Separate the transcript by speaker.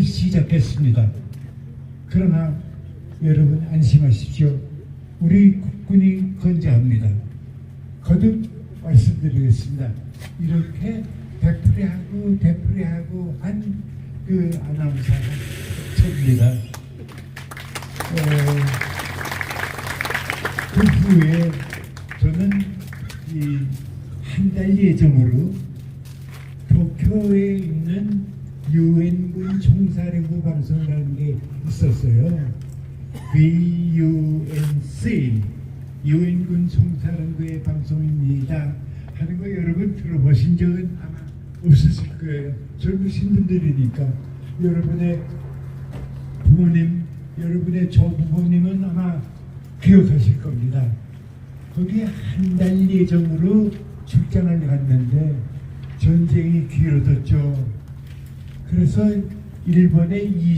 Speaker 1: 시작했습니다. 그러나 여러분 안심하십시오. 우리 국군이 건재합니다. 거듭 말씀드리겠습니다. 이렇게 되풀이하고 되풀이하고 한 그 아나운서가 처입니다. 어, 그 후에 저는 이 한 달 예정으로 도쿄에 있는 유엔군 총사령부 방송이라는 게 있었어요. VUNC 유엔군 총사령부의 방송입니다. 하는 거 여러분 들어보신 적은 아마 없으실 거예요. 젊으신 분들이니까 여러분의 부모님, 여러분의 조부모님은 아마 기억하실 겁니다. 거기에 한달 예정으로 출장을 갔는데 전쟁이 길어졌죠. 그래서 일본의 이